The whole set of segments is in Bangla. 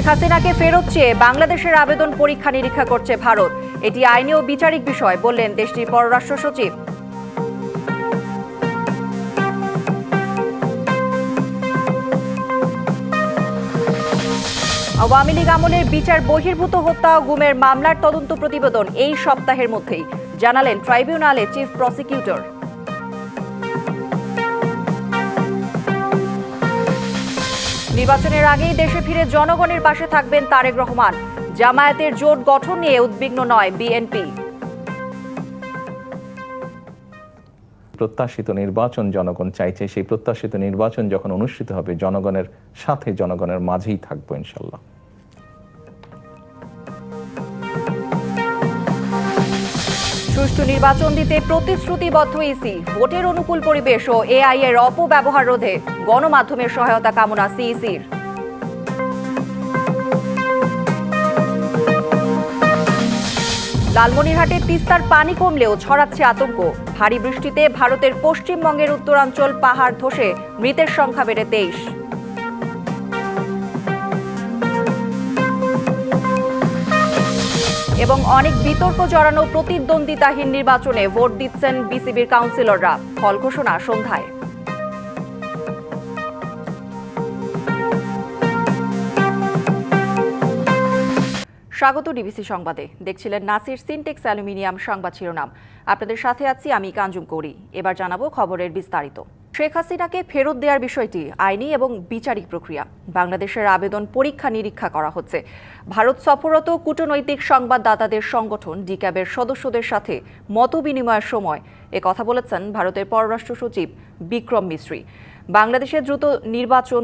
শেখ হাসিনাকে ফেরত চেয়ে বাংলাদেশের আবেদন পরীক্ষা নিরীক্ষা করছে ভারত। এটি আইনি ও বিচারিক বিষয়, বললেন দেশটির পররাষ্ট্র সচিব। আওয়ামী লীগ আমলের বিচার বহির্ভূত হত্যা ও গুমের মামলার তদন্ত প্রতিবেদন এই সপ্তাহের মধ্যেই, জানালেন ট্রাইব্যুনালে চিফ প্রসিকিউটর। নির্বাচনের আগেই দেশে ফিরে জনগণের পাশে থাকবেন তারেক রহমান। জামায়াতের জোট গঠন নিয়ে উদ্বিগ্ন নয় বিএনপি। প্রত্যাশিত নির্বাচন জনগণ চাইছে। সেই প্রত্যাশিত নির্বাচন যখন অনুষ্ঠিত হবে, জনগণের সাথে জনগণের মাঝেই থাকব ইনশাল্লাহ। সুষ্ঠু নির্বাচন দিতে প্রতিশ্রুতিবদ্ধ ইসি। ভোটের অনুকূল পরিবেশ ও এআই এর অপব্যবহার রোধে গণমাধ্যমের সহায়তা কামনা সিইসির। লালমনিরহাটে তিস্তার পানি কমলেও ছড়াচ্ছে আতঙ্ক। ভারী বৃষ্টিতে ভারতের পশ্চিমবঙ্গের উত্তরাঞ্চল পাহাড় ধসে, মৃতের সংখ্যা বেড়ে তেইশ। এবং অনেক বিতর্ক জড়ানো প্রতিদ্বন্দ্বিতাহীন নির্বাচনে ভোট দিচ্ছেন বিসিবির কাউন্সিলররা। ফল ঘোষণা সন্ধ্যায়। স্বাগত ডিবিসি সংবাদে। দেখছিলেন নাসির সিনটেক্স অ্যালুমিনিয়াম সংবাদ শিরোনাম। আপনাদের সাথে আছি আমি কাঞ্জুম কৌরি। এবার জানাব খবরের বিস্তারিত। শেখ হাসিনাকে ফেরত দেওয়ার বিষয়টি আইনি এবং বিচারিক প্রক্রিয়া। বাংলাদেশের আবেদন পরীক্ষা নিরীক্ষা করা হচ্ছে। ভারত সফররত কূটনৈতিক সংবাদদাতাদের সংগঠন ডিক্যাবের সদস্যদের সাথে মত বিনিময়ের সময় এ কথা বলেছেন ভারতের পররাষ্ট্র সচিব বিক্রম মিশ্রি বাংলাদেশে দ্রুত নির্বাচন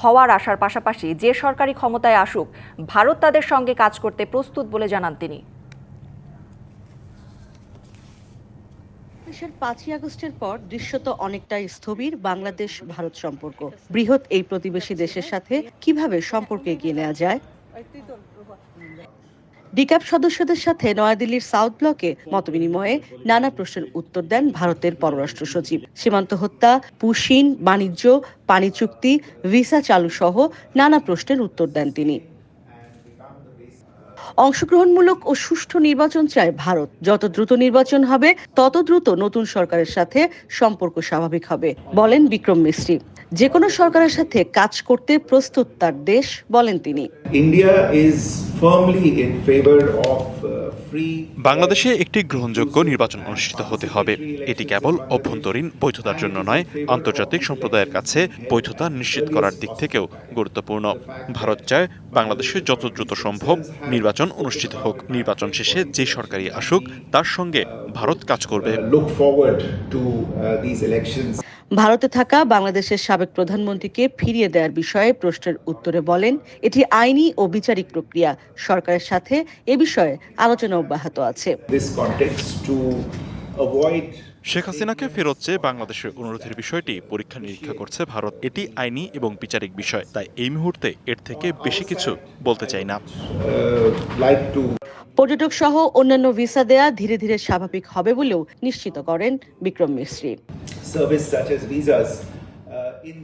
হওয়ার আশার পাশাপাশি যে সরকারি ক্ষমতায় আসুক, ভারত তাদের সঙ্গে কাজ করতে প্রস্তুত বলে জানান তিনি। দেশের পাঁচই আগস্টের পর দৃশ্যত অনেকটাই স্থবির, বাংলাদেশ, ভারত সম্পর্ক। বৃহৎ এই প্রতিবেশী দেশের সাথে কীভাবে সম্পর্ক এগিয়ে নেওয়া যায়? ডিক্যাপ সদস্যদের সাথে নয়াদিল্লির সাউথ ব্লকে মতবিনিময়ে নানা প্রশ্নের উত্তর দেন ভারতের পররাষ্ট্র সচিব। সীমান্ত হত্যা, পুশিন, বাণিজ্য, পানি চুক্তি, ভিসা চালু সহ নানা প্রশ্নের উত্তর দেন তিনি। অংশগ্রহণমূলক ও সুষ্ঠু নির্বাচন চায় ভারত যত দ্রুত নির্বাচন হবে, তত দ্রুত নতুন সরকারের সাথে সম্পর্ক স্বাভাবিক হবে, বলেন বিক্রম মিস্ত্রি যে কোনো সরকারের সাথে কাজ করতে প্রস্তুত তার দেশ, বলেন তিনি India is firmly in favour free. বাংলাদেশে একটি গ্রহণযোগ্য নির্বাচন অনুষ্ঠিত হতে হবে। এটি কেবল অভ্যন্তরীণ বৈধতার জন্য নয়, আন্তর্জাতিক সম্প্রদায়ের কাছে বৈধতা নিশ্চিত করার দিক থেকেও গুরুত্বপূর্ণ। ভারত চায় বাংলাদেশে যত দ্রুত সম্ভব নির্বাচন অনুষ্ঠিত হোক। নির্বাচন শেষে যে সরকারি আসুক, তার সঙ্গে ভারত কাজ করবে। ভারতে থাকা বাংলাদেশের সাবেক প্রধানমন্ত্রীকে ফিরিয়ে দেওয়ার বিষয়ে প্রশ্নের উত্তরে বলেন এটি আইনি ও বিচারিক প্রক্রিয়া। সরকারের সাথে এ বিষয়ে আলোচনা অব্যাহত আছে। শেখ হাসিনাকে ফেরত চেয়ে বাংলাদেশের অনুরোধের বিষয়টি পরীক্ষা নিরীক্ষা করছে ভারত। এটি আইনি এবং বিচারিক বিষয় তাই এই মুহূর্তে এর থেকে বেশি কিছু বলতে চাই না। Uh, পর্যটক সহ অন্যান্য ভিসা দেয়া ধীরে ধীরে স্বাভাবিক হবে বলেও নিশ্চিত করেন বিক্রম মিশ্রি uh,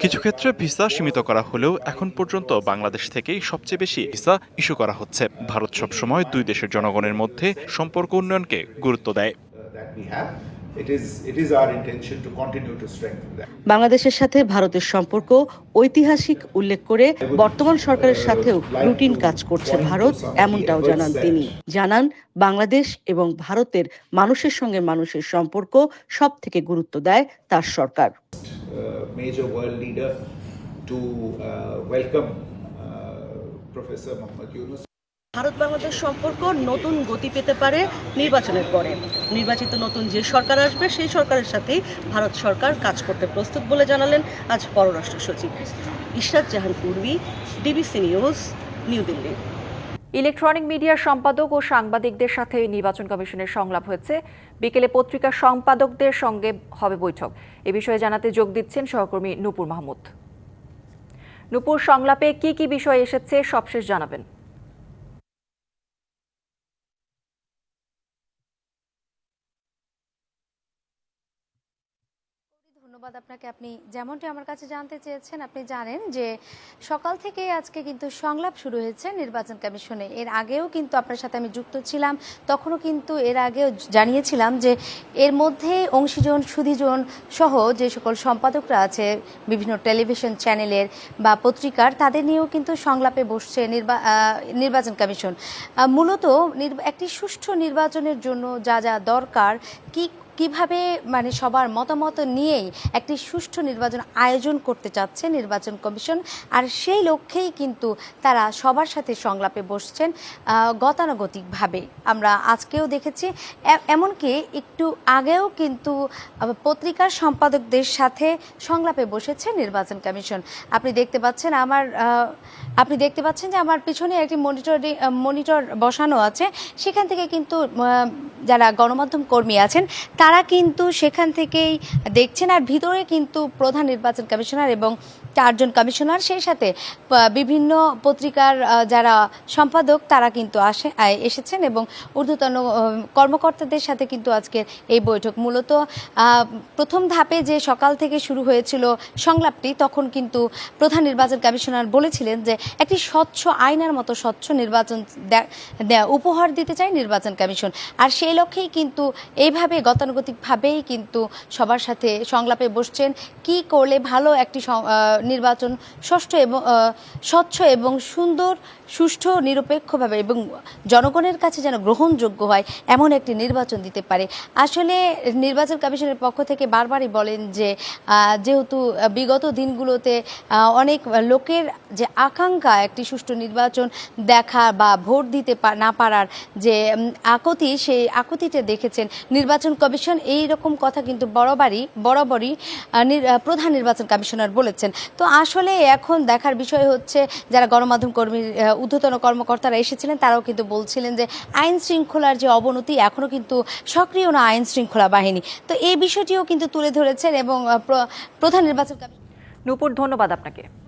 কিছু ক্ষেত্রে ভিসা সীমিত করা হলেও এখন পর্যন্ত বাংলাদেশ থেকেই সবচেয়ে বেশি ভিসা ইস্যু করা হচ্ছে। ভারত সবসময় দুই দেশের জনগণের মধ্যে সম্পর্ক উন্নয়নকে গুরুত্ব দেয়। বাংলাদেশের সাথে ভারতের সম্পর্ক ঐতিহাসিক উল্লেখ করে বর্তমান সরকারের সাথেও রুটিন কাজ করছে ভারত এমনটাও জানান তিনি। জানান বাংলাদেশ এবং ভারতের মানুষের সঙ্গে মানুষের সম্পর্ক সব থেকে গুরুত্ব দেয় তার সরকার। ভারত বাংলাদেশ সম্পর্ক নতুন গতি পেতে পারে নির্বাচনের পরে। নির্বাচিত নতুন যে সরকার আসবে, সেই সরকারের সাথেই ভারত সরকার কাজ করতে প্রস্তুত বলে জানালেন আজ পররাষ্ট্র সচিব। Ishrat Jahan Purbi DBC news, New Delhi. Electronic মিডিয়ার সম্পাদক ও সাংবাদিকদের সাথে নির্বাচন কমিশনের সংলাপ হয়েছে। বিকেলে পত্রিকার সম্পাদকদের সঙ্গে হবে বৈঠক। এ বিষয়ে জানাতে যোগ দিচ্ছেন সহকর্মী নূপুর মাহমুদ। নূপুর, সংলাপে কি কি বিষয় এসেছে সবশেষ জানাবেন। ধন্যবাদ আপনাকে। আপনি যেমনটি আমার কাছে জানতে চেয়েছেন, আপনি জানেন যে সকাল থেকে আজকে কিন্তু সংলাপ শুরু হয়েছে নির্বাচন কমিশনে। এর আগেও কিন্তু আপনার সাথে আমি যুক্ত ছিলাম। তখনও কিন্তু এর আগেও জানিয়েছিলাম যে এর মধ্যে অংশীজন, সুধীজন সহ যে সকল সম্পাদকরা আছে, বিভিন্ন টেলিভিশন চ্যানেলের বা পত্রিকার, তাদের নিয়েও কিন্তু সংলাপে বসছে নির্বা- নির্বাচন কমিশন। মূলত একটি সুষ্ঠু নির্বাচনের জন্য যা যা দরকার, কি কীভাবে মানে সবার মতামত নিয়েই একটি সুষ্ঠু নির্বাচন আয়োজন করতে চাচ্ছে নির্বাচন কমিশন। আর সেই লক্ষ্যেই কিন্তু তারা সবার সাথে সংলাপে বসছেন গতানুগতিকভাবে। আমরা আজকেও দেখেছি এমনকি একটু আগেও কিন্তু পত্রিকার সম্পাদকদের সাথে সংলাপে বসেছে নির্বাচন কমিশন। আপনি দেখতে পাচ্ছেন আমার আপনি দেখতে পাচ্ছেন যে আমার পিছনে একটি মনিটর মনিটর বসানো আছে। সেখান থেকে কিন্তু যারা গণমাধ্যম কর্মী আছেন তারা কিন্তু সেখান থেকেই দেখছেন আর ভিতরে কিন্তু প্রধান নির্বাচন কমিশনার এবং চারজন কমিশনার, সেই সাথে বিভিন্ন পত্রিকার যারা সম্পাদক, তারা কিন্তু আসে এসেছেন এবং ঊর্ধ্বতন কর্মকর্তাদের সাথে কিন্তু আজকের এই বৈঠক। মূলত প্রথম ধাপে যে সকাল থেকে শুরু হয়েছিল সংলাপটি, তখন কিন্তু প্রধান নির্বাচন কমিশনার বলেছিলেন যে, একটি স্বচ্ছ আইনের মতো স্বচ্ছ নির্বাচন উপহার দিতে চায় নির্বাচন কমিশন। আর সেই লক্ষ্যেই কিন্তু এইভাবে গতানুগতিকভাবেই কিন্তু সবার সাথে সংলাপে বসছেন। কি করলে ভালো একটি নির্বাচন ষষ্ঠ এবং স্বচ্ছ এবং সুন্দর, সুষ্ঠু, নিরপেক্ষভাবে এবং জনগণের কাছে যেন গ্রহণযোগ্য হয়, এমন একটি নির্বাচন দিতে পারে। আসলে নির্বাচন কমিশনের পক্ষ থেকে বারবারই বলেন যে যেহেতু বিগত দিনগুলোতে অনেক লোকের যে আকাঙ্ক্ষা একটি সুষ্ঠু নির্বাচন দেখা বা ভোট দিতে না পারার যে আকতি, সেই আকুতিতে দেখেছেন। নির্বাচন কমিশন এই রকম কথা কিন্তু বরাবরই বরাবরই প্রধান নির্বাচন কমিশনার বলেছেন। তো আসলে এখন দেখার বিষয় হচ্ছে যারা গণমাধ্যম কর্মী ঊর্ধ্বতন কর্মকর্তারা এসেছিলেন, তারাও কিন্তু বলছিলেন যে আইন শৃঙ্খলার যে অবনতি এখনও কিন্তু সক্রিয় না আইন শৃঙ্খলা বাহিনী। তো এই বিষয়টিও কিন্তু তুলে ধরেছেন এবং প্র- প্রধান নির্বাচন নূপুর, ধন্যবাদ আপনাকে।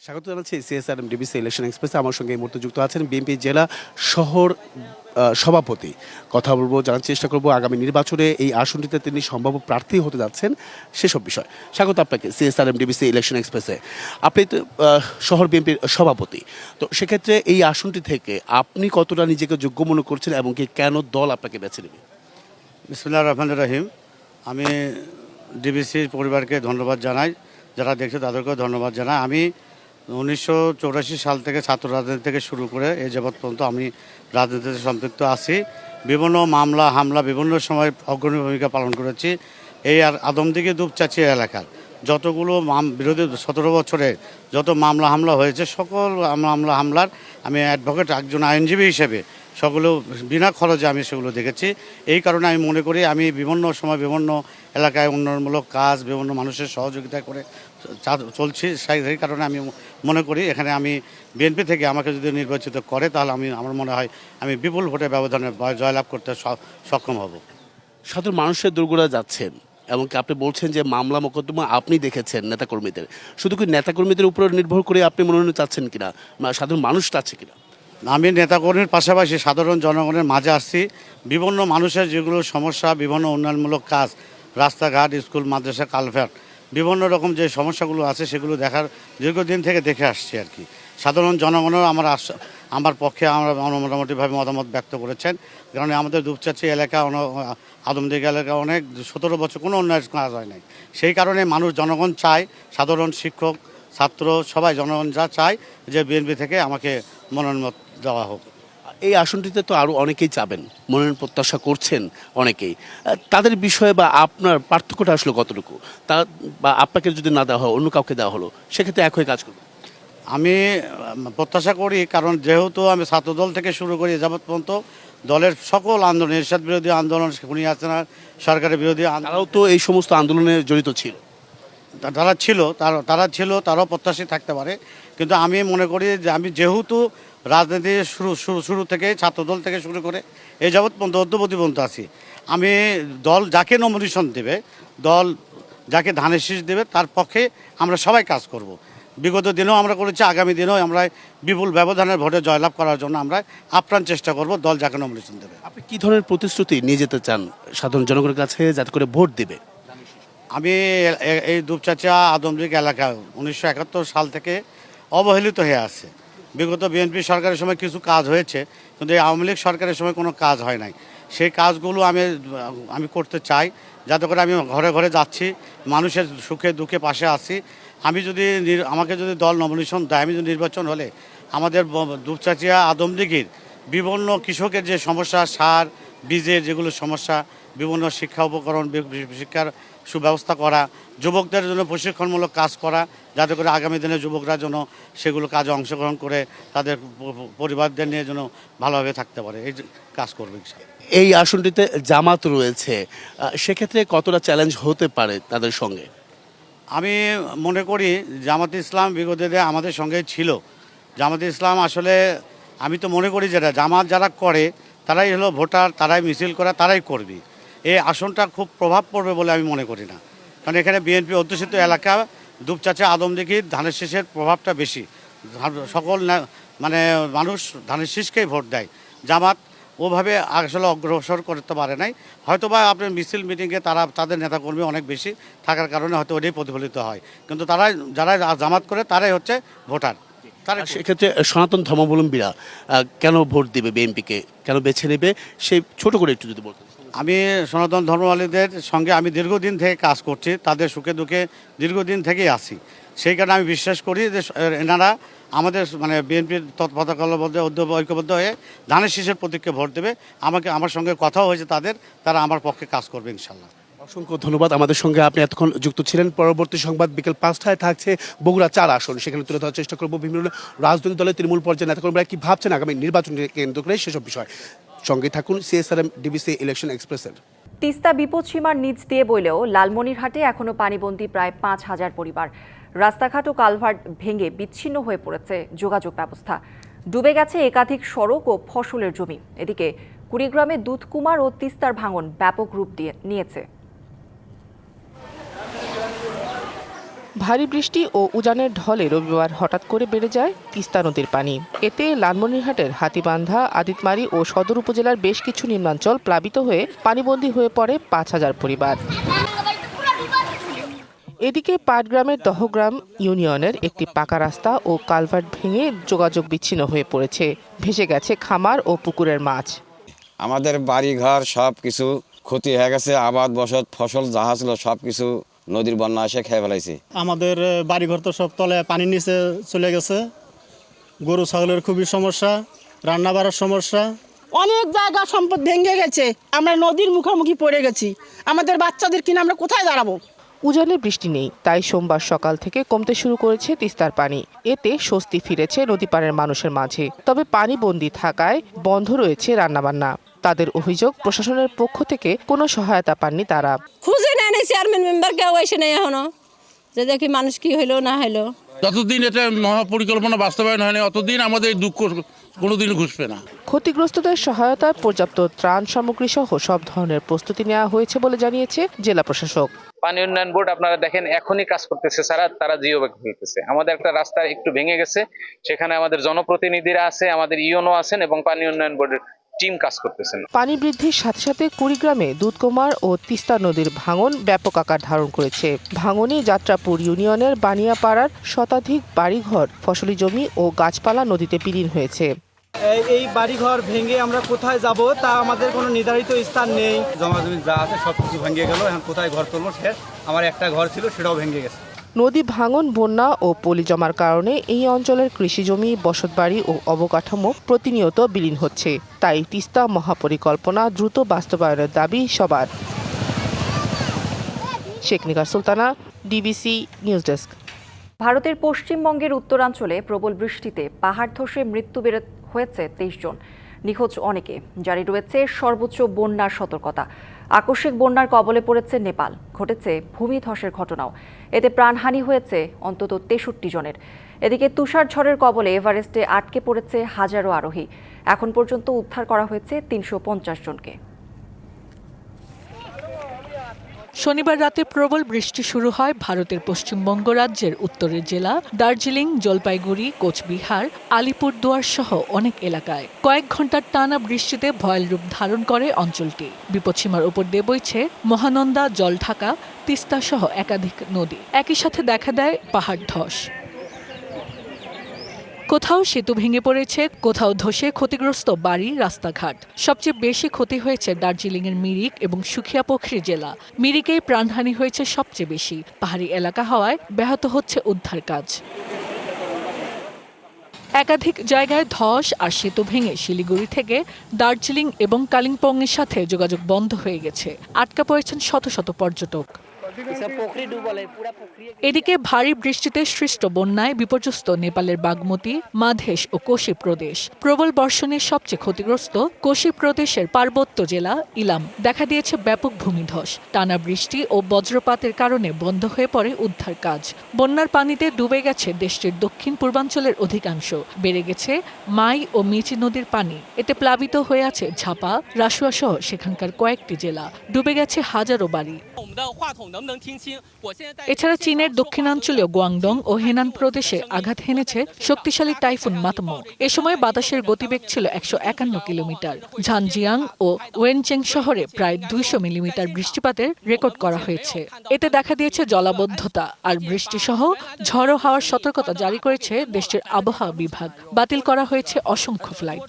স্বাগত জানাচ্ছি সিএসআর ডিবিসি ইলেকশন এক্সপ্রেসে। আমার সঙ্গে এই মুহূর্তে যুক্ত আছেন বিএনপি জেলা শহর সভাপতি। কথা বলব, জানার চেষ্টা করব আগামী নির্বাচনে এই আসনটিতে তিনি সম্ভাব্য প্রার্থী হতে যাচ্ছেন সেসব বিষয়। স্বাগত আপনাকে সিএসআর এম ডিবিসি ইলেকশন এক্সপ্রেসে। আপনি তো শহর বিএনপির সভাপতি। তো সেক্ষেত্রে এই আসনটি থেকে আপনি কতটা নিজেকে যোগ্য মনে করছেন এবং কি কেন দল আপনাকে বেছে নেবে? বিসমুল্লাহ রহমান রহিম। আমি ডিবিসির পরিবারকে ধন্যবাদ জানাই। যারা দেখছে তাদেরকেও ধন্যবাদ জানাই। আমি উনিশশো সাল থেকে ছাত্র রাজনীতি থেকে শুরু করে এ যাবৎ পর্যন্ত আমি রাজনীতিতে সম্পৃক্ত আছি। বিভিন্ন মামলা, হামলা, বিভিন্ন সময় অগ্রণী ভূমিকা পালন করেছি। এই আর আদমদিঘি দুপচাচি এলাকার যতগুলো মাম, বিরোধী সতেরো বছরে যত মামলা, হামলা হয়েছে, সকল মামলা, হামলার আমি অ্যাডভোকেট একজন আইনজীবী হিসেবে সকলে বিনা খরচে আমি সেগুলো দেখেছি। এই কারণে আমি মনে করি আমি বিভিন্ন সময় বিভিন্ন এলাকায় উন্নয়নমূলক কাজ, বিভিন্ন মানুষের সহযোগিতা করে চলছি সেই সেই কারণে আমি মনে করি এখানে আমি বিএনপি থেকে আমাকে যদি নির্বাচিত করে তাহলে আমি আমার মনে হয় আমি বিপুল ভোটের ব্যবধানে জয়লাভ করতে সক্ষম হব। সাধারণ মানুষের দুর্গরা যাচ্ছেন এবং আপনি বলছেন যে মামলা মোকদ্দমা আপনি দেখেছেন নেতাকর্মীদের। শুধু কি নেতাকর্মীদের উপর নির্ভর করে আপনি মনোনয়ন চাচ্ছেন কিনা? সাধারণ মানুষ চাচ্ছে কিনা? আমি নেতাকর্মীর পাশাপাশি সাধারণ জনগণের মাঝে আসছি। বিভিন্ন মানুষের যেগুলো সমস্যা বিভিন্ন উন্নয়নমূলক কাজ রাস্তাঘাট স্কুল মাদ্রাসা কালভার্ট বিভিন্ন রকম যে সমস্যাগুলো আছে সেগুলো দেখার দীর্ঘদিন থেকে দেখে আসছি আর কি। সাধারণ জনগণও আমার আমার পক্ষে আমরা মোটামুটিভাবে মতামত ব্যক্ত করেছেন। কারণ আমাদের দুপচাচি এলাকা আদমদিঘি এলাকা অনেক সতেরো বছর কোনো উন্নয়ন কাজ হয় নাই। সেই কারণে মানুষ, জনগণ চায়, সাধারণ শিক্ষক, ছাত্র, সবাই জনগণ যা চায় যে বিএনপি থেকে আমাকে মনোনয়ন দেওয়া হোক। এই আসনটিতে তো আরও অনেকেই চাবেন মনোনয়ন প্রত্যাশা করছেন অনেকেই। তাদের বিষয়ে বা আপনার পার্থক্যটা আসলে কতটুকু? তা বা আপনাকে যদি না দেওয়া হয় অন্য কাউকে দেওয়া হলো সেক্ষেত্রে এক হয়ে কাজ করবে আমি প্রত্যাশা করি কারণ যেহেতু আমি ছাত্রদল থেকে শুরু করি যাবৎ পর্যন্ত দলের সকল আন্দোলন এরশাদ বিরোধী আন্দোলন খুনি হাসিনা সরকারের বিরোধী আন্দোলন। তারাও তো এই সমস্ত আন্দোলনে জড়িত ছিল। তারা ছিল তারা তারা ছিল তারাও প্রত্যাশী থাকতে পারে। কিন্তু আমি মনে করি যে আমি যেহেতু রাজনীতি শুরু শুরু শুরু থেকে ছাত্রদল থেকে শুরু করে এই যাবৎ পর্যন্ত অদ্যবধি পর্যন্ত আছি। আমি দল যাকে নমিনেশন দেবে দল যাকে ধানের শীষ দেবে তার পক্ষে আমরা সবাই কাজ করব। বিগত দিনেও আমরা করেছি আগামী দিনেও আমরা বিপুল ব্যবধানের ভোটে জয়লাভ করার জন্য আমরা আপ্রাণ চেষ্টা করব দল যাকে নমিনেশন দেবে। আপনি কী ধরনের প্রতিশ্রুতি নিয়ে যেতে চান সাধারণ জনগণের কাছে যাতে করে ভোট দেবে? আমি এই দুপচাচা আদমদিক এলাকা উনিশশো একাত্তর সাল থেকে অবহেলিত হয়ে আছে। বিগত বিএনপি সরকারের সময় কিছু কাজ হয়েছে, কিন্তু এই আওয়ামী লীগ সরকারের সময় কোনো কাজ হয় নাই। সেই কাজগুলো আমি আমি করতে চাই, যাতে করে আমি ঘরে ঘরে যাচ্ছি, মানুষের সুখে দুঃখে পাশে আছি। আমি যদি আমাকে যদি দল নমিনেশন দেয়, আমি যদি নির্বাচন হলে আমাদের দুপচাচিয়া আদমদিঘির বিভিন্ন কৃষকের যে সমস্যা, সার, বীজের যেগুলো সমস্যা, বিভিন্ন শিক্ষা উপকরণ শিক্ষার সুব্যবস্থা করা যুবকদের জন্য প্রশিক্ষণমূলক কাজ করা যাতে করে আগামী দিনে যুবকরা যেন সেগুলো কাজে অংশগ্রহণ করে তাদের পরিবারদের নিয়ে যেন ভালোভাবে থাকতে পারে। এই কাজ করবে এই আসনটিতে জামাত রয়েছে সেক্ষেত্রে কতটা চ্যালেঞ্জ হতে পারে তাদের সঙ্গে? আমি মনে করি জামাত ইসলাম বিগত দিনে আমাদের সঙ্গে ছিল। জামাত ইসলাম আসলে আমি তো মনে করি যেটা জামাত যারা করে তারাই হলো ভোটার তারাই মিছিল করে তারাই করবে। এই আসনটা খুব প্রভাব পড়বে বলে আমি মনে করি না। কারণ এখানে বিএনপি অধ্যুষিত এলাকা, দুপচাচা আদমদিঘির ধানের শীষের প্রভাবটা বেশি। সকল মানে মানুষ ধানের শীষকেই ভোট দেয়। জামাত ওভাবে আসলে অগ্রসর করতে পারে নাই। হয়তো বা আপনার মিছিল মিটিংয়ে তারা, তাদের নেতাকর্মী অনেক বেশি থাকার কারণে হয়তো ওটাই প্রতিফলিত হয়। কিন্তু তারা, যারা জামাত করে তারাই হচ্ছে ভোটার। তারা সেক্ষেত্রে সনাতন ধর্মাবলম্বীরা কেন ভোট দিবে বিএনপিকে? কেন বেছে নেবে? সেই ছোট করে একটু যদি বলতেন। আমি সনাতন ধর্মাবলীদের সঙ্গে আমি দীর্ঘদিন থেকে কাজ করছি, তাদের সুখে দুঃখে দীর্ঘদিন থেকেই আছি। সেই কারণে আমি বিশ্বাস করি যে এনারা আমাদের মানে বিএনপির তৎপতাকলবদ্ধ ঐক্যবদ্ধ হয়ে ধানের শীষের প্রতীককে ভোট দেবে। আমাকে, আমার সঙ্গে কথাও হয়েছে তাদের, তারা আমার পক্ষে কাজ করবে ইনশাল্লাহ। অসংখ্য ধন্যবাদ। আমাদের সঙ্গে আপনি এতক্ষণ যুক্ত ছিলেন। পরবর্তী সংবাদ বিকেল পাঁচটায় থাকছে বগুড়া চার আসন। সেখানে তুলে ধরার চেষ্টা করব বিভিন্ন রাজনৈতিক দলের তৃণমূল পর্যায়ে নেতাকর্মীরা। কি ভাবছেন আগামী নির্বাচনকে কেন্দ্র করে সেসব বিষয়? সঙ্গে থাকুন সিএসআরএম ডিবিসি ইলেকশন এক্সপ্রেসের। তিস্তা বিপদসীমার নিচ দিয়ে বইলেও লালমনিরহাটে এখনও পানিবন্দী প্রায় পাঁচ হাজার পরিবার। রাস্তাঘাট ও কালভার্ট ভেঙে বিচ্ছিন্ন হয়ে পড়েছে যোগাযোগ ব্যবস্থা। ডুবে গেছে একাধিক সড়ক ও ফসলের জমি। এদিকে কুড়িগ্রামে দুধকুমার ও তিস্তার ভাঙন ব্যাপক রূপ দিয়ে নিয়েছে। ভারী বৃষ্টি ও উজানের ঢলে রবিবার হঠাৎ করে বেড়ে যায় তিস্তা নদীর পানি। এতে লালমনিরহাটের হাতিবান্ধা, আদিতমারি ও সদর উপজেলার বেশ কিছু নিম্নাঞ্চল প্লাবিত হয়ে পানিবন্দী হয়ে পড়ে পাঁচ হাজার পরিবার। এদিকে পাটগ্রামের দহগ্রাম ইউনিয়নের একটি পাকা রাস্তা ও কালভার্ট ভেঙে যোগাযোগ বিচ্ছিন্ন হয়ে পড়েছে। ভেসে গেছে খামার ও পুকুরের মাছ। আমাদের বাড়িঘর সব কিছু ক্ষতি হয়ে গেছে, আবাদ বসত, ফসল ছিল সব কিছু নদীর বন্যা এসে খেয়ে ফেলাইছে। আমাদের বাড়িঘর তো সব তলে পানির নিচে চলে গেছে। গরু ছাগলের খুবই সমস্যা রান্না বাড়ার সমস্যা। অনেক জায়গা সম্পদ ভেঙে গেছে আমরা নদীর মুখোমুখি পড়ে গেছি। আমাদের বাচ্চাদের কিনে আমরা কোথায় দাঁড়াবো? উজানে বৃষ্টি নেই তাই সোমবার সকাল থেকে কমতে শুরু করেছে তিস্তার পানি। এতে স্বস্তি ফিরেছে নদীপাড়ের মানুষের মাঝে। তবে পানি বন্দি থাকায় বন্ধ রয়েছে রান্নাবান্না। তাদের অভিযোগ প্রশাসনের পক্ষ থেকে কোনো সহায়তা পাননি তারা। খুঁজে নেয় নাই চেয়ারম্যান মেম্বার কেউ এসে নেই এখনও। যে দেখি মানুষ কি হইল না হইল। যতদিন এটা মহাপরিকল্পনা বাস্তবায়ন হয়নি অতদিন আমাদের দুঃখ কোনোদিন ঘুষবে না। ক্ষতিগ্রস্তদের সহায়তায় পর্যাপ্ত ত্রাণ সামগ্রী সহ সব ধরনের প্রস্তুতি নেওয়া হয়েছে বলে জানিয়েছে জেলা প্রশাসক। পানি উন্নয়ন বোর্ড আপনারা দেখেন এখনই কাজ করতেছে সারা তারা জিও ব্যাগ ফেলতেছে। আমাদের একটা রাস্তা একটু ভেঙে গেছে সেখানে আমাদের জনপ্রতিনিধিরা আছে আমাদের ইউনো আছেন এবং পানি উন্নয়ন বোর্ডের টিম কাজ করতেছেন। পানি বৃদ্ধির সাথে সাথে কুড়িগ্রামে দুধকুমার ও তিস্তা নদীর ভাঙন ব্যাপক আকার ধারণ করেছে। ভাঙনে যাত্রাপুর ইউনিয়নের বানিয়াপাড়ার শতাধিক বাড়িঘর ফসলি জমি ও গাছপালা নদীতে বিলীন হয়েছে। এই বাড়িঘর ভেঙে আমরা কোথায় যাব তা আমাদের কোনো নির্ধারিত স্থান নেই। জমা জমি যা আছে সব কিছু ভেঙে গেল এখন কোথায় ঘর তুলবো সে আমার একটা ঘর ছিল সেটাও ভেঙে গেছে। নদী ভাঙন, বন্যা ও পলি জমার কারণে এই অঞ্চলের কৃষিজমি বসতবাড়ি ও অবকাঠামো প্রতিনিয়ত বিলীন হচ্ছে। তাই তিস্তা মহাপরিকল্পনা দ্রুত বাস্তবায়নের দাবি সবার। Sheikh Nigar Sultana, DBC news desk. ভারতের পশ্চিমবঙ্গের উত্তরাঞ্চলে প্রবল বৃষ্টিতে পাহাড় ধসে মৃত্যু বেড়ে হয়েছে তেইশ জন। নিখোঁজ অনেকে জারি রয়েছে সর্বোচ্চ বন্যার সতর্কতা। আকস্মিক বন্যার কবলে পড়েছে নেপাল। ঘটেছে ভূমিধসের ঘটনাও। এতে প্রাণহানি হয়েছে অন্তত তেষট্টি জনের। এদিকে তুষার ঝড়ের কবলে এভারেস্টে আটকে পড়েছে হাজারো আরোহী। এখন পর্যন্ত উদ্ধার করা হয়েছে তিনশো পঞ্চাশ জনকে। শনিবার রাতে প্রবল বৃষ্টি শুরু হয় ভারতের পশ্চিমবঙ্গ রাজ্যের উত্তরের জেলা, দার্জিলিং, জলপাইগুড়ি, কোচবিহার, আলিপুরদুয়ার সহ অনেক এলাকায়। কয়েক ঘণ্টার টানা বৃষ্টিতে ভয়াল রূপ ধারণ করে অঞ্চলটি। বিপদসীমার উপর দিয়ে বইছে মহানন্দা, জলঢাকা, তিস্তা সহ একাধিক নদী। একই সাথে দেখা দেয় পাহাড় ধস। কোথাও সেতু ভেঙে পড়েছে, কোথাও ধসে ক্ষতিগ্রস্ত বাড়ি, রাস্তাঘাট। সবচেয়ে বেশি ক্ষতি হয়েছে দার্জিলিংয়ের মিরিক এবং সুখিয়াপোখরি জেলা। মিরিকেই প্রাণহানি হয়েছে সবচেয়ে বেশি। পাহাড়ি এলাকা হওয়ায় ব্যাহত হচ্ছে উদ্ধার কাজ। একাধিক জায়গায় ধস আর সেতু ভেঙে শিলিগুড়ি থেকে দার্জিলিং এবং কালিম্পংয়ের সাথে যোগাযোগ বন্ধ হয়ে গেছে। আটকা পড়েছেন শত শত পর্যটক। এদিকে ভারী বৃষ্টিতে সৃষ্ট বন্যায় বিপর্যস্ত নেপালের বাগমতি মাধেশ ও কোশি প্রদেশ। প্রবল বর্ষণে সবচেয়ে ক্ষতিগ্রস্ত কোশি প্রদেশের পার্বত্য জেলা ইলাম। দেখা দিয়েছে ব্যাপক ভূমিধস। টানা বৃষ্টি ও বজ্রপাতের কারণে বন্ধ হয়ে পড়ে উদ্ধার কাজ। বন্যার পানিতে ডুবে গেছে দেশটির দক্ষিণ পূর্বাঞ্চলের অধিকাংশ। বেড়ে গেছে মাই ও মিচি নদীর পানি। এতে প্লাবিত হয়ে আছে ঝাপা রাসুয়া সহ সেখানকার কয়েকটি জেলা। ডুবে গেছে হাজারো বাড়ি। এছাড়া চীনের দক্ষিণাঞ্চলীয় গুয়াংডং ও হেনান প্রদেশে আঘাত হেনেছে শক্তিশালী টাইফুন মাতমো এ সময় বাতাসের গতিবেগ ছিল একশো একান্ন কিলোমিটার। ঝানজিয়াং ও ওয়েনচেং শহরে প্রায় দুইশো মিলিমিটার বৃষ্টিপাতের রেকর্ড করা হয়েছে। এতে দেখা দিয়েছে জলাবদ্ধতা আর বৃষ্টিসহ ঝড়ো হাওয়ার সতর্কতা জারি করেছে দেশটির আবহাওয়া বিভাগ। বাতিল করা হয়েছে অসংখ্য ফ্লাইট।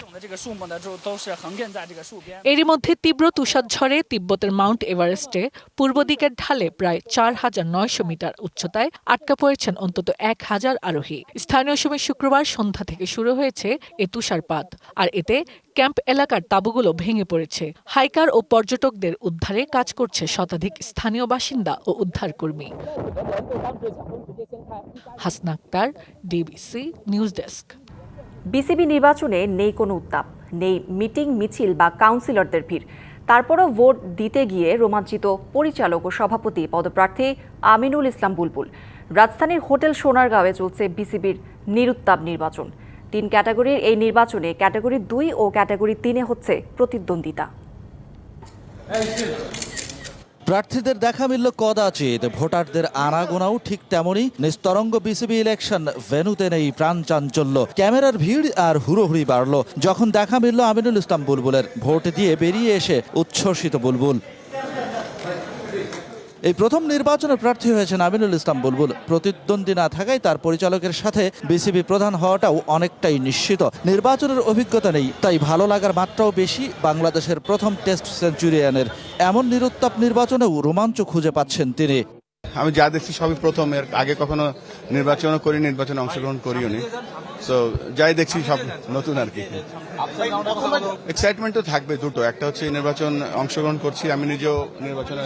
এরই মধ্যে তীব্র তুষারঝড়ে তিব্বতের মাউন্ট এভারেস্টে পূর্ব দিকের ঢালে প্রায় চার হাজার নয়শো মিটার উচ্চতায় আটকা পড়েছেন অন্তত এক হাজার আরোহী। স্থানীয় সময় শুক্রবার সন্ধ্যা থেকে শুরু হয়েছে এ তুষারপাত, আর এতে ক্যাম্প এলাকার তাঁবুগুলো ভেঙে পড়েছে। হাইকার ও পর্যটকদের উদ্ধারে কাজ করছে শতাধিক স্থানীয় বাসিন্দা ও উদ্ধারকর্মী। Hasna Akter, DBC news desk. BCB নির্বাচনে নেই কোনো উত্তাপ, নেই মিটিং, মিছিল বা কাউন্সিলরদের ভিড়। তারপরও ভোট দিতে গিয়ে রোমাঞ্চিত পরিচালক ও সভাপতি পদপ্রার্থী আমিনুল ইসলাম বুলবুল। রাজধানীর হোটেল সোনারগাঁওয়ে চলছে বিসিবির নিরুত্তাপ নির্বাচন। তিন ক্যাটাগরির এই নির্বাচনে ক্যাটাগরি দুই ও ক্যাটাগরি তিনে হচ্ছে প্রতিদ্বন্দ্বিতা। প্রার্থীদের দেখা মিলল কদাচিৎ। ভোটারদের আনাগোনাও ঠিক তেমনই। নিস্তরঙ্গ বিসিবি ইলেকশন ভেনুতে নেই প্রাণ চাঞ্চল্য। ক্যামেরার ভিড় আর হুড়োহুড়ি বাড়ল। যখন দেখা মিলল আমিনুল ইসলাম বুলবুলের, ভোট দিয়ে বেরিয়ে এসে উচ্ছ্বসিত বুলবুল। এই প্রথম নির্বাচনে প্রার্থী হয়েছেন আমিনুল ইসলাম বুলবুল। প্রতিদ্বন্দ্বী না থাকায় তার পরিচালকের সাথে বিসিবি প্রধান হওয়াটাও অনেকটাই নিশ্চিত। নির্বাচনের অভিজ্ঞতা নেই, তাই ভালো লাগার মাত্রাও বেশি বাংলাদেশের প্রথম টেস্ট সেঞ্চুরিয়ানের। এমন নিরুত্তাপ নির্বাচনেও রোমাঞ্চ খুঁজে পাচ্ছেন তিনি। আমি যা দেখছি সবই প্রথম এর আগে কখনো নির্বাচনও করি নির্বাচনে অংশগ্রহণ করিও নি সো যাই দেখছি, সব নতুন আর কি। এক্সাইটমেন্ট তো থাকবে দুটো। একটা হচ্ছে নির্বাচন অংশগ্রহণ করছি, আমি নিজেও নির্বাচনে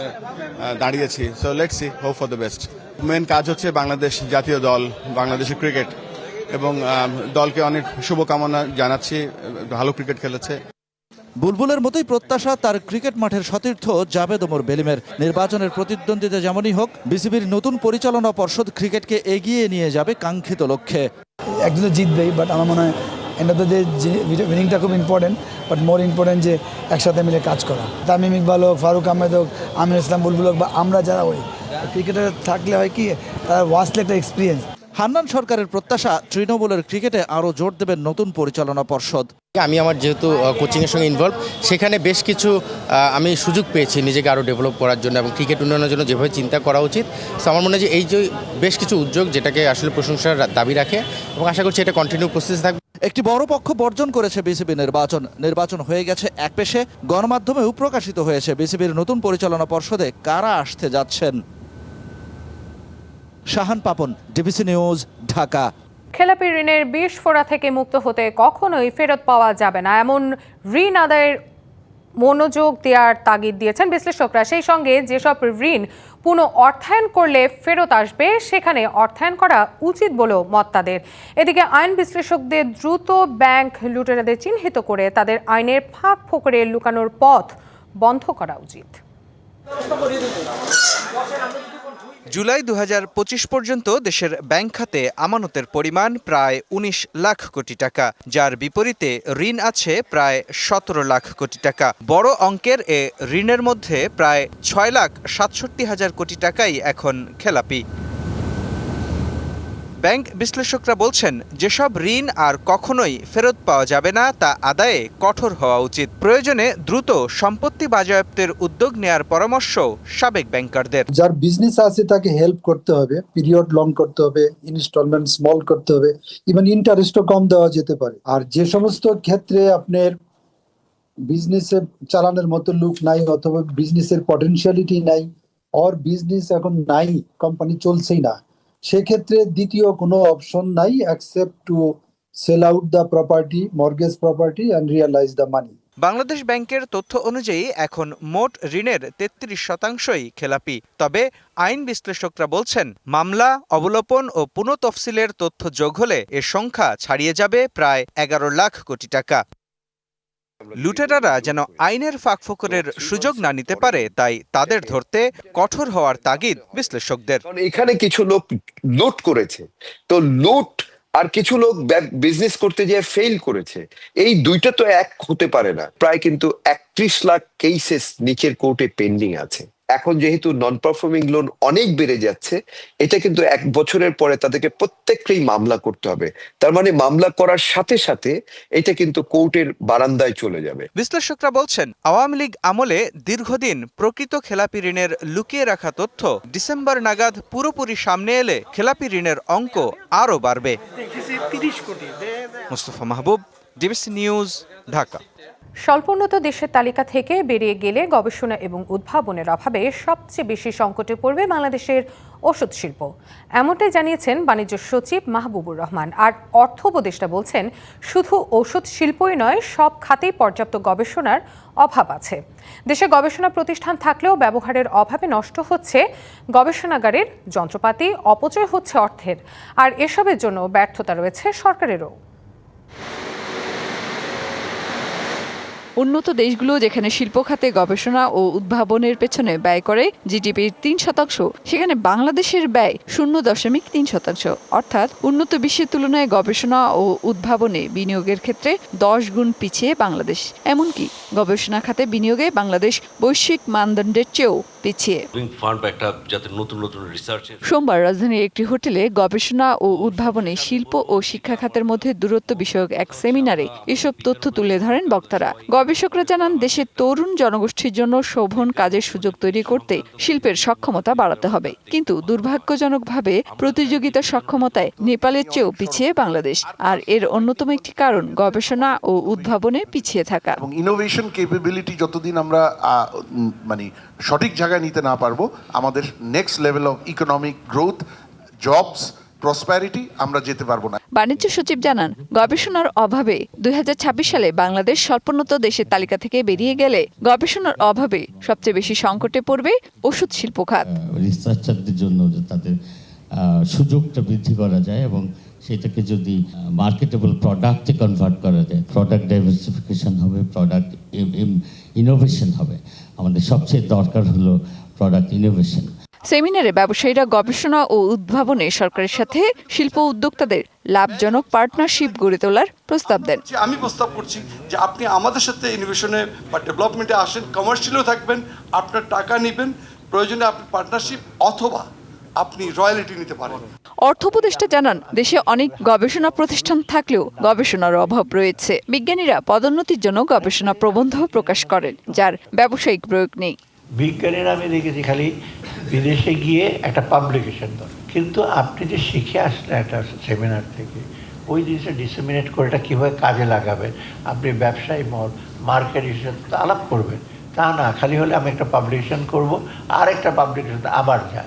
দাঁড়িয়েছি। So let's see hope for the best main কাজ হচ্ছে বাংলাদেশ জাতীয় দল, বাংলাদেশের ক্রিকেট এবং দলকে অনেক শুভকামনা জানাচ্ছি। ভালো ক্রিকেট খেলেছে। বুলবুলের মতোই প্রত্যাশা তার ক্রিকেট মাঠের সতীর্থ জাভেদ ওমর বেলিমের। নির্বাচনের প্রতিদ্বন্দ্বিতা যেমনই হোক, বিসিবির নতুন পরিচালনা পর্ষদ ক্রিকেটকে এগিয়ে নিয়ে যাবে কাঙ্ক্ষিত লক্ষ্যে। একজন জিতবেই বাট আমার মনে হয় এন্ড অফ দ্য উইনিংটা খুব ইম্পর্টেন্ট বাট মোর ইম্পর্টেন্ট যে একসাথে মিলে কাজ করা। তামিম ইকবাল হোক, ফারুক আহমেদ হোক আমির ইসলাম, বুলবুল হোক, বা আমরা যারা ওই, ক্রিকেটার থাকলে হয় কি, তারা ওয়াসলে একটা এক্সপিরিয়েন্স হান্নান সরকারের প্রত্যাশা তৃণমূলের ক্রিকেটে আরও জোর দেবেন নতুন পরিচালনা পর্ষদ। আমি আমার যেহেতু কোচিংয়ের সঙ্গে ইনভলভ সেখানে বেশ কিছু আমি সুযোগ পেয়েছি নিজেকে আরও ডেভেলপ করার জন্য এবং ক্রিকেট উন্নয়নের জন্য যেভাবে চিন্তা করা উচিত। সো আমার মনে হয় যে এই যে বেশ কিছু উদ্যোগ যেটাকে আসলে প্রশংসার দাবি রাখে এবং আশা করছি এটা কন্টিনিউ প্রসেস থাকবে। একটি বড় পক্ষ বর্জন করেছে বিসিবি নির্বাচন। নির্বাচন হয়ে গেছে এক পেশে। গণমাধ্যমেও প্রকাশিত হয়েছে বিসিবির নতুন পরিচালনা পর্ষদে কারা আসতে যাচ্ছেন? Shahan Papon, DBC news, Dhaka. খেলাপি ঋণের বিষ ফোড়া থেকে মুক্ত হতে কখনোই ফেরত পাওয়া যাবে না। এমন ঋণ আদায়ের মনোযোগ দেওয়ার তাগিদ দিয়েছেন বিশ্লেষকরা। সেই সঙ্গে যেসব ঋণ পুনঃ অর্থায়ন করলে ফেরত আসবে, সেখানে অর্থায়ন করা উচিত বলেও মত তাদের। এদিকে আইন বিশ্লেষকদের দ্রুত ব্যাংক লুটেরাদের চিহ্নিত করে তাদের আইনের ফাঁক ফোকরে লুকানোর পথ বন্ধ করা উচিত। জুলাই দু হাজার পঁচিশ পর্যন্ত দেশের ব্যাংক খাতে আমানতের পরিমাণ প্রায় ১৯ লাখ কোটি টাকা, যার বিপরীতে ঋণ আছে প্রায় সতেরো লাখ কোটি টাকা। বড় অঙ্কের এ ঋণের মধ্যে প্রায় ছয় লাখ সাতষট্টি হাজার কোটি টাকাই এখন খেলাপি। ব্যাংক বিশ্লেষকরা বলছেন, যেসব ঋণ আর কখনোই ফেরত পাওয়া যাবে না, তা আদায়ে কঠোর হওয়া উচিত। প্রয়োজনে দ্রুত সম্পত্তি বাজেয়াপ্তের উদ্যোগ নেয়ার পরামর্শ সাবেক ব্যাংকারদের। যার বিজনেস আছে, তাকে হেল্প করতে হবে। পিরিয়ড লং করতে হবে ইনস্টলমেন্ট স্মল করতে হবে। ইভেন ইন্টারেস্টও কম দেওয়া যেতে পারে। আর যে সমস্ত ক্ষেত্রে আপনার বিজনেসে চালানোর মতো লুক নাই, অথবা বিজনেসের পটেনশিয়ালিটি নাই অর বিজনেস এখন নাই কোম্পানি চলছেই না সেক্ষেত্রে দ্বিতীয় কোনো অপশন নাই accept to sell out the property mortgage property and realize the money Bangladesh ব্যাংকের তথ্য অনুযায়ী এখন মোট ঋণের তেত্রিশ শতাংশই খেলাপি। তবে আইন বিশ্লেষকরা বলছেন, মামলা, অবলোপন ও পুনঃতফসিলের তথ্য যোগ হলে এর সংখ্যা ছাড়িয়ে যাবে প্রায় এগারো লাখ কোটি টাকা। লুটেরারা যেন আইনের ফাঁকফোকরের সুযোগ না নিতে পারে তাই তাদের ধরতে কঠোর হওয়ার তাগিদ বিশ্লেষকদের। এখানে কিছু লোক লুট করেছে। তো লুট আর কিছু লোক বিজনেস করতে গিয়ে ফেল করেছে। এই দুইটা তো এক হতে পারে না। প্রায় কিন্তু একত্রিশ লাখ কেসেস নিচের কোর্টে পেন্ডিং আছে। এখন যেহেতু নন পারফর্মিং লোন অনেক বেড়ে যাচ্ছে এটা কিন্তু এক বছরের পরে তাদেরকে প্রত্যেককেই মামলা করতে হবে। তার মানে মামলা করার সাথে সাথে এটা কিন্তু কোর্টের বারান্দায় চলে যাবে। বিশ্লেষকরা বলছেন আওয়ামী লীগ আমলে দীর্ঘদিন প্রকৃত খেলাপি ঋণের লুকিয়ে রাখা তথ্য ডিসেম্বর নাগাদ পুরোপুরি সামনে এলে খেলাপি ঋণের অঙ্ক আরও বাড়বে। Mustafa Mahbub DBC news, Dhaka. স্বল্পোন্নত দেশের তালিকা থেকে বেরিয়ে গেলে গবেষণা এবং উদ্ভাবনের অভাবে সবচেয়ে বেশি সংকটে পড়বে বাংলাদেশের ওষুধ শিল্প। এমনটাই জানিয়েছেন বাণিজ্য সচিব মাহবুবুর রহমান। আর অর্থ উপদেষ্টা বলছেন, শুধু ওষুধ শিল্পই নয়, সব খাতেই পর্যাপ্ত গবেষণার অভাব আছে। দেশে গবেষণা প্রতিষ্ঠান থাকলেও ব্যবহারের অভাবে নষ্ট হচ্ছে গবেষণাগারের যন্ত্রপাতি, অপচয় হচ্ছে অর্থের। আর এসবের জন্য ব্যর্থতা রয়েছে সরকারেরও। উন্নত দেশগুলো যেখানে শিল্প খাতে গবেষণা ও উদ্ভাবনের পেছনে ব্যয় করে জিডিপির তিন শতাংশ সেখানে বাংলাদেশের ব্যয় শূন্য দশমিক তিন শতাংশ। অর্থাৎ উন্নত বিশ্বের তুলনায় গবেষণা ও উদ্ভাবনে বিনিয়োগের ক্ষেত্রে দশ গুণ পিছিয়ে বাংলাদেশ। এমনকি গবেষণা খাতে বিনিয়োগে বাংলাদেশ বৈশ্বিক মানদণ্ডের চেয়েও পিছিয়ে। সোমবার রাজধানীর একটি হোটেলে গবেষণা ও উদ্ভাবনে শিল্প ও শিক্ষা খাতের মধ্যে দূরত্ব বিষয়ক এক সেমিনারে এসব তথ্য তুলে ধরেন বক্তারা। গবেষকরা জানান দেশের তরুণ জনগোষ্ঠীর জন্য শোভন কাজের সুযোগ তৈরি করতে শিল্পের সক্ষমতা বাড়াতে হবে। কিন্তু দুর্ভাগ্যজনকভাবে প্রতিযোগিতা সক্ষমতায় নেপালের চেয়েও পিছিয়ে বাংলাদেশ। আর এর অন্যতম একটি কারণ গবেষণা ও উদ্ভাবনে পিছিয়ে থাকা। এবং ইনোভেশন ক্যাপাবিলিটি যতদিন আমরা মানে সঠিক জায়গায় নিতে না পারব, আমাদের next level of economic growth jobs prosperity আমরা যেতে পারব না। বাণিজ্য সচিব জানান গবেষণার অভাবে দু হাজার ছাব্বিশ সালে বাংলাদেশ স্বল্পোন্নত দেশের তালিকা থেকে বেরিয়ে গেলে গবেষণার অভাবে সবচেয়ে বেশি সংকটে পড়বে ওষুধ শিল্প খাত। রিসার্চারদের জন্য তাদের সুযোগটা বৃদ্ধি করা যায় এবং সেটাকে যদি মার্কেটেবল প্রোডাক্টে কনভার্ট করা যায় প্রোডাক্ট ডাইভার্সিফিকেশন হবে প্রোডাক্ট ইনোভেশন হবে। আমাদের সবচেয়ে দরকার হলো প্রোডাক্ট ইনোভেশন সেমিনারে ব্যবসায়ীরা গবেষণা ও উদ্ভাবনে সরকারের সাথে শিল্প উদ্যোক্তাদের লাভজনক পার্টনারশিপ গড়ে তোলার প্রস্তাব দেন। আমি প্রস্তাব করছি যে আপনি আমাদের সাথে ইনোভেশনে বা ডেভেলপমেন্টে আসেন কমার্শিয়ালও থাকবেন আপনার টাকা নেবেন প্রয়োজনে আপনি পার্টনারশিপ অথবা আপনি রয়্যালিটি নিতে পারেন। অর্থ উপদেষ্টা জানান দেশে অনেক গবেষণা প্রতিষ্ঠান থাকলেও গবেষণার অভাব রয়েছে। বিজ্ঞানীরা পদোন্নতির জন্য গবেষণা প্রবন্ধ প্রকাশ করেন যার ব্যবসায়িক প্রয়োগ নেই। বিজ্ঞানীরা আমি দেখেছি খালি বিদেশে গিয়ে একটা পাবলিকেশন দেন। কিন্তু আপনি যে শিখে আসলেন একটা সেমিনার থেকে, ওই জিনিসটা ডিসেমিনেট করে এটা কীভাবে কাজে লাগাবেন? আপনি ব্যবসায়ী মল মার্কেট হিসেবে তো আলাপ করবেন। তা না, খালি হলে আমি একটা পাবলিকেশন করব আর একটা পাবলিকেশন আবার যায়।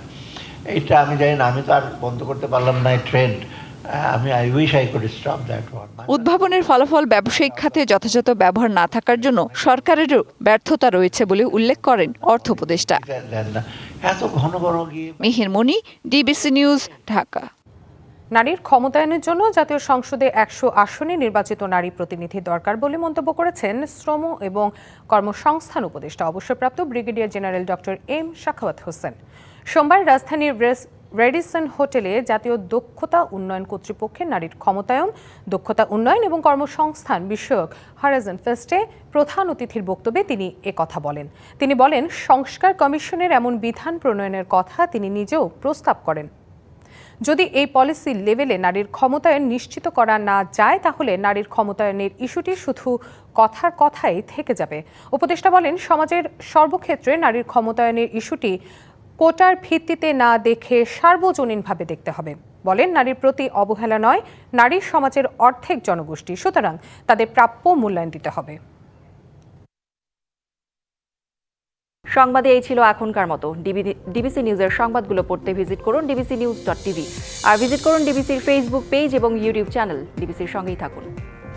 এইটা আমি জানি না, আমি তো আর বন্ধ করতে পারলাম না এই ট্রেন্ড উদ্ভাবনের ফলাফল ব্যবসায়িক খাতে যথাযথ ব্যবহার না থাকার জন্য সরকারেরও ব্যর্থতা রয়েছে বলে উল্লেখ করেন অর্থ উপদেষ্টা। দেন না এত ঘন ঘন গিয়ে মিহির মনি ডিবিসি নিউজ ঢাকা। নারীর ক্ষমতায়নের জন্য জাতীয় সংসদে একশো আসনে নির্বাচিত নারী প্রতিনিধি দরকার বলে মন্তব্য করেছেন শ্রম এবং কর্মসংস্থান উপদেষ্টা। অবসরপ্রাপ্ত brigadier general doctor M Sakhawat Hossain. সোমবার রাজধানীর রেস- রেডিসন হোটেলে জাতীয় দক্ষতা উন্নয়ন কর্তৃপক্ষের নারীর ক্ষমতায়ন, দক্ষতা উন্নয়ন এবং কর্মসংস্থান বিষয়ক হারাজন ফেস্টে প্রধান অতিথির বক্তব্যে তিনি কথা বলেন। তিনি বলেন, সংস্কার কমিশনের এমন বিধান প্রণয়নের কথা তিনি নিজেও প্রস্তাব করেন। যদি এই পলিসি লেভেলে নারীর ক্ষমতায়ন নিশ্চিত করা না যায়, তাহলে নারীর ক্ষমতায়নের ইস্যুটি শুধু কথার কথাই থেকে যাবে। উপদেষ্টা বলেন, সমাজের সর্বক্ষেত্রে নারীর ক্ষমতায়নের ইস্যুটি কোটার ভিত্তিতে না দেখে সার্বজনীনভাবে দেখতে হবে। বলেন, নারীর প্রতি অবহেলা নয়, নারী সমাজের অর্ধেক জনগোষ্ঠী। সুতরাং তাদের প্রাপ্য মূল্যায়ন দিতে হবে। সংবাদে এই ছিল এখনকার মতো। ডিবিসি নিউজের সংবাদগুলো পড়তে ভিজিট করুন ডিবিসি নিউজ ডট টিভি। আর ভিজিট করুন ডিবিসির ফেসবুক পেজ এবং ইউটিউব চ্যানেল ডিবিসির সঙ্গেই থাকুন।